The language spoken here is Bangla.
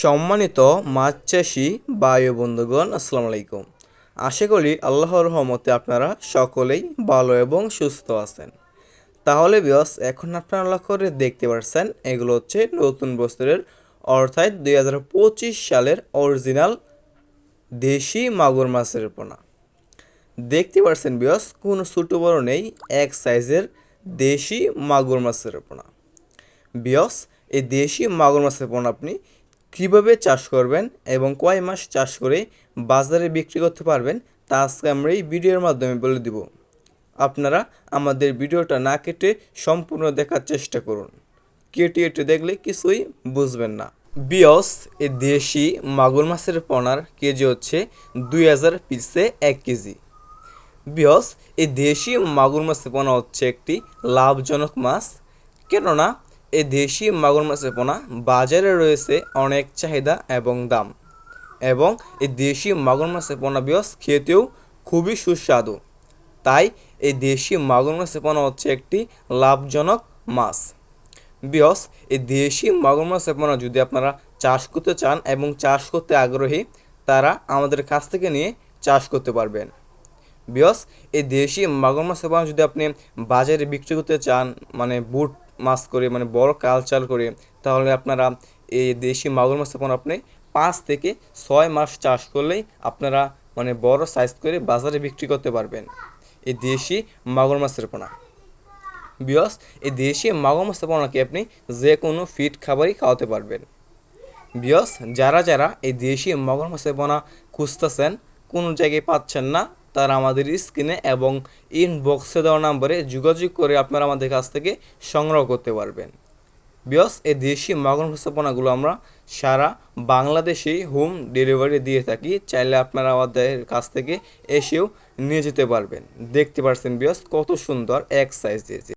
সম্মানিত মাছ চাষি বায়ু বন্ধুগণ, আসসালামু আলাইকুম। আশা করি আল্লাহর রহমতে আপনারা সকলেই ভালো এবং সুস্থ আছেন। তাহলে বিয়স এখন আপনারা লক্ষ্য করে দেখতে পাচ্ছেন এগুলো হচ্ছে নতুন বছরের অর্থাৎ দুই হাজার পঁচিশ সালের অরিজিনাল দেশি মাগুর মাছের পোনা। দেখতে পাচ্ছেন বিয়স কোনো ছোটো বড় নেই, এক সাইজের দেশি মাগুর মাছের পোনা। বিয়স এই দেশি মাগুর মাছের পোনা আপনি কীভাবে চাষ করবেন এবং কয় মাস চাষ করে বাজারে বিক্রি করতে পারবেন, তা আজকে আমরা এই ভিডিওর মাধ্যমে বলে দিব। আপনারা আমাদের ভিডিওটা না কেটে সম্পূর্ণ দেখার চেষ্টা করুন। কেটে কেটে দেখলে কিছুই বুঝবেন না। বিয়স এই দেশি মাগুর মাছের পোনার কেজি হচ্ছে দুই হাজার পিসে এক কেজি। বিয়স এই দেশি মাগুর মাছের পোনা হচ্ছে একটি লাভজনক মাছ। কেননা এই দেশি মাগুর মাছের পোনা বাজারে রয়েছে অনেক চাহিদা এবং দাম। এবং এই দেশি মাগুর মাছের পোনা বিয়স খেতেও খুবই সুস্বাদু। তাই এই দেশি মাগুর মাছের পোনা হচ্ছে একটি লাভজনক মাছ। বিয়স এই দেশি মাগুর মাছের পোনা যদি আপনারা চাষ করতে চান এবং চাষ করতে আগ্রহী, তারা আমাদের কাছ থেকে নিয়ে চাষ করতে পারবেন। বিয়স এই দেশি মাগুর মাছের পোনা যদি আপনি বাজারে বিক্রি করতে চান মানে বুট মাছ করে মানে বড় কালচার করে, তাহলে আপনারা এই দেশি মাগুর মাছ পোনা আপনি পাঁচ থেকে ছয় মাস চাষ করলেই আপনারা মানে বড় সাইজ করে বাজারে বিক্রি করতে পারবেন এই দেশি মাগুর মাছের পোনা। বিয়স এই দেশি মাগুর মাছের পোনাকে আপনি যে কোনো ফিট খাবারই খাওয়াতে পারবেন। বিয়স যারা যারা এই দেশি মগর মাছের পোনা খুঁজতেছেন, কোনো জায়গায় পাচ্ছেন না তারা আমাদের স্ক্রিনে এবং ইনবক্সে দেওয়া নাম্বারে যোগাযোগ করে আপনারা আমাদের কাছ থেকে সংগ্রহ করতে পারবেন। বিয়স, এই দেশি মাগন উপস্থাপনাগুলো আমরা সারা বাংলাদেশেই হোম ডেলিভারি দিয়ে থাকি। চাইলে আপনারা আমাদের কাছ থেকে এসেও নিয়ে যেতে পারবেন। দেখতে পারছেন বিয়স, কত সুন্দর এক সাইজ যে